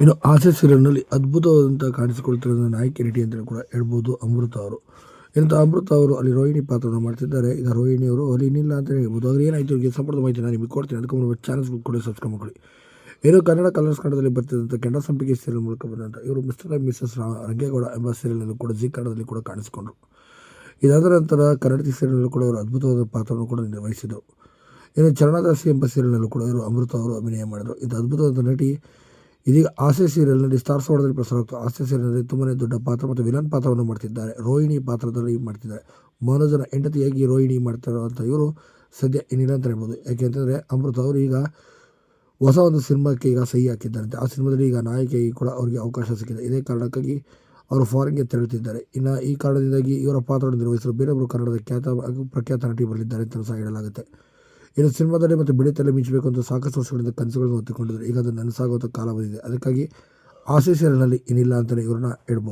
ಇನ್ನು ಆಸೆ ಸೀರಿಯಲ್ನಲ್ಲಿ ಅದ್ಭುತವಾದಂಥ ಕಾಣಿಸಿಕೊಳ್ತಿರೋ ನಾಯಕಿ ನಟಿ ಅಂತಲೂ ಕೂಡ ಹೇಳ್ಬೋದು ಅಮೃತ ಅವರು. ಇಂಥ ಅಮೃತ ಅವರು ಅಲ್ಲಿ ರೋಹಿಣಿ ಪಾತ್ರವನ್ನು ಮಾಡ್ತಿದ್ದಾರೆ. ಈಗ ರೋಹಿಣಿ ಅವರು ಅಲ್ಲಿ ಇನ್ನಿಲ್ಲ ಅಂತ ಹೇಳ್ಬೋದು. ಅವ್ರು ಏನಾಯಿತು ಇವರಿಗೆ ಸಂಪೂರ್ಣ ಮಾಹಿತಿ ನಾನು ನಿಮಗೆ ಕೊಡ್ತೀನಿ. ಅದಕ್ಕೆ ಮುಂದೆ ಚಾನಲ್ಸ್ ಕೂಡ ಸಬ್ಸ್ಕ್ರೈಬ್ ಮಾಡ್ಕೊಳ್ಳಿ. ಏನು ಕನ್ನಡ ಕಲರ್ಸ್ ಕನ್ನಡದಲ್ಲಿ ಬರ್ತಿದ್ದಂಥ ಕೆಂಡ ಸಂಪಿಗೆ ಸೀರಿಯಲ್ ಮೂಲಕ ಬಂದಂಥ ಇವರು ಮಿಸ್ಟರ್ ಆ್ಯಂಡ್ ಮಿಸಸ್ ರಂಗೇಗೌಡ ಎಂಬ ಸೀರಿಯಲ್ನಲ್ಲೂ ಕೂಡ ಜಿ ಕನ್ನಡದಲ್ಲಿ ಕೂಡ ಕಾಣಿಸಿಕೊಂಡರು. ಇದಾದ ನಂತರ ಕನ್ನಡತಿ ಸೀರಿಯಲ್ನಲ್ಲೂ ಕೂಡ ಅವರು ಅದ್ಭುತವಾದ ಪಾತ್ರವನ್ನು ಕೂಡ ನಿರ್ವಹಿಸಿದರು. ಇನ್ನು ಚರಣದಾಸಿ ಎಂಬ ಸೀರಿಯಲ್ನಲ್ಲೂ ಕೂಡ ಇವರು ಅಮೃತ ಅವರು ಅಭಿನಯ ಮಾಡಿದರು. ಇದು ಅದ್ಭುತವಾದ ನಟಿ ಇದೀಗ ಆಸೆ ಸೀರಿಯಲ್ನಲ್ಲಿ ಸ್ಟಾರ್ ಸೋಡದಲ್ಲಿ ಪ್ರಸಾರವಾಗ್ತು ಆಸೆ ಸೀರಿಯಲ್ನಲ್ಲಿ ತುಂಬನೇ ದೊಡ್ಡ ಪಾತ್ರ ಮತ್ತು ವಿಲನ್ ಪಾತ್ರವನ್ನು ಮಾಡ್ತಿದ್ದಾರೆ. ರೋಹಿಣಿ ಪಾತ್ರದಲ್ಲಿ ಮಾಡ್ತಿದ್ದಾರೆ. ಮನೋಜನ ಹೆಂಡತಿಯಾಗಿ ರೋಹಿಣಿ ಮಾಡ್ತಿರುವಂಥ ಇವರು ಸದ್ಯ ಇನ್ನಿಲ್ಲ ಅಂತ ಹೇಳ್ಬೋದು. ಯಾಕೆಂತಂದರೆ ಅಮೃತ ಅವರು ಈಗ ಹೊಸ ಒಂದು ಸಿನಿಮಾಕ್ಕೆ ಈಗ ಸಹಿ ಹಾಕಿದ್ದಾರಂತೆ. ಆ ಸಿನಿಮಾದಲ್ಲಿ ಈಗ ನಾಯಕಿಯಾಗಿ ಕೂಡ ಅವರಿಗೆ ಅವಕಾಶ ಸಿಕ್ಕಿದೆ. ಇದೇ ಕಾರಣಕ್ಕಾಗಿ ಅವರು ಫಾರಿನ್ಗೆ ತೆರಳುತ್ತಿದ್ದಾರೆ. ಇನ್ನು ಈ ಕಾರಣದಿಂದಾಗಿ ಇವರ ಪಾತ್ರವನ್ನು ನಿರ್ವಹಿಸಲು ಬೇರೊಬ್ಬರು ಕನ್ನಡದ ಖ್ಯಾತ ಪ್ರಖ್ಯಾತ ನಟಿ ಬರಲಿದ್ದಾರೆ ಅಂತ ಸಹ ಹೇಳಲಾಗುತ್ತೆ. ಇನ್ನು ಸಿನಿಮಾದಲ್ಲಿ ಮತ್ತು ಬಿಳಿ ತಲೆ ಮಿಂಚಬೇಕು ಅಂತ ಸಾಕಷ್ಟು ವರ್ಷಗಳಿಂದ ಕನಸುಗಳನ್ನು ಹೊತ್ತುಕೊಂಡಿದ್ದಾರೆ. ಈಗ ಅದು ನನಸಾಗುವಂಥ ಕಾಲ ಬಂದಿದೆ. ಅದಕ್ಕಾಗಿ ಆಸೆ ಸೇರಿನಲ್ಲಿ ಏನಿಲ್ಲ ಅಂತಲೇ ಇವ್ರನ್ನ ಹೇಳ್ಬೋದು